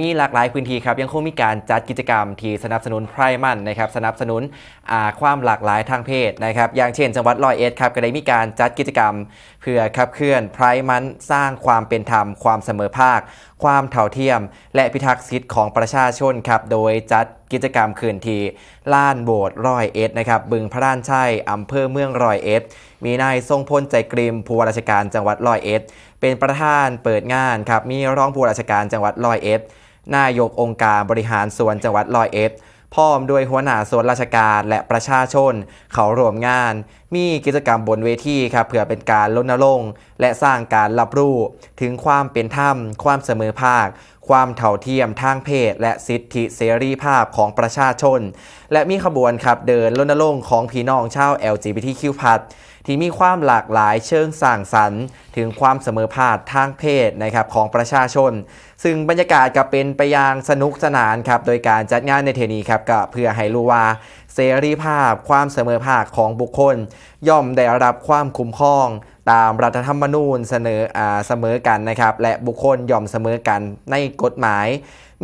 มีหลากหลายพื้นที่ครับยังคงมีการจัดกิจกรรมที่สนับสนุนไพรมันนะครับสนับสนุนความหลากหลายทางเพศนะครับอย่างเช่น จังหวัดร้อยเอ็ดครับก็ได้มีการจัดกิจกรรม เพื่อขับเคลื่อนไพรมันสร้างความเป็นธรรม ความเสมอภาค ความเท่าเทียม และพิทักษ์สิทธิของประชาชนครับโดยจัดกิจกรรมคืนที่ล้านโบสถ์ร้อยเอ็ดนะครับบึงพระด้านชัยอำเภอเมืองร้อยเอ็ดมีนายทรงพลใจกริมผู้ว่าราชการจังหวัดร้อยเอ็ดเป็นประธานเปิดงานครับมีรองผู้ว่าราชการจังหวัดร้อยเอ็ด นายกองค์การบริหารส่วนจังหวัดลอยเอ็ดพร้อมด้วยหัวหน้าส่วนราชการและประชาชน เขาร่วมงาน มีกิจกรรมบนเวทีครับเพื่อเป็นการรณรงค์และสร้างการรับรู้ ถึงความเป็นธรรม ความเสมอภาค ความเท่าเทียมทางเพศ และสิทธิเสรีภาพของประชาชน และมีขบวนครับเดินรณรงค์ของพี่น้องชาว LGBTQ+ ที่มีความหลากหลายเชิงสร้างสรรค์ ถึงความเสมอภาคทางเพศนะครับของประชาชน ซึ่งบรรยากาศก็เป็นไปอย่างสนุกสนานครับโดยการจัดงานในเทนีครับก็เพื่อให้รู้ว่าเสรีภาพ ความเสมอภาคของบุคคล ย่อมได้รับความคุ้มครอง ตามรัฐธรรมนูญเสนออเสมอกันนะครับ และบุคคลยอมเสมอกันในกฎหมาย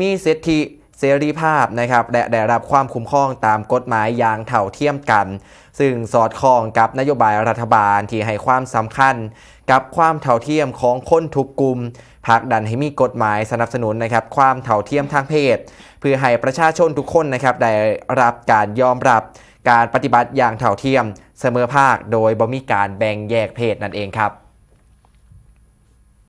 มีสิทธิ เสรีภาพนะครับและได้รับความคุ้มครองตามกฎหมายอย่างเท่าเทียมกัน ซึ่งสอดคล้องกับนโยบายรัฐบาลที่ให้ความสำคัญ กับความเท่าเทียมของคนทุกกลุ่มผลักดันให้มีกฎหมายสนับสนุนนะครับความเท่าเทียมทางเพศ เพื่อให้ประชาชนทุกคนนะครับได้รับการยอมรับการปฏิบัติอย่างเท่าเทียมเสมอภาคโดยบ่มีการแบ่งแยกเพศนั่นเองครับ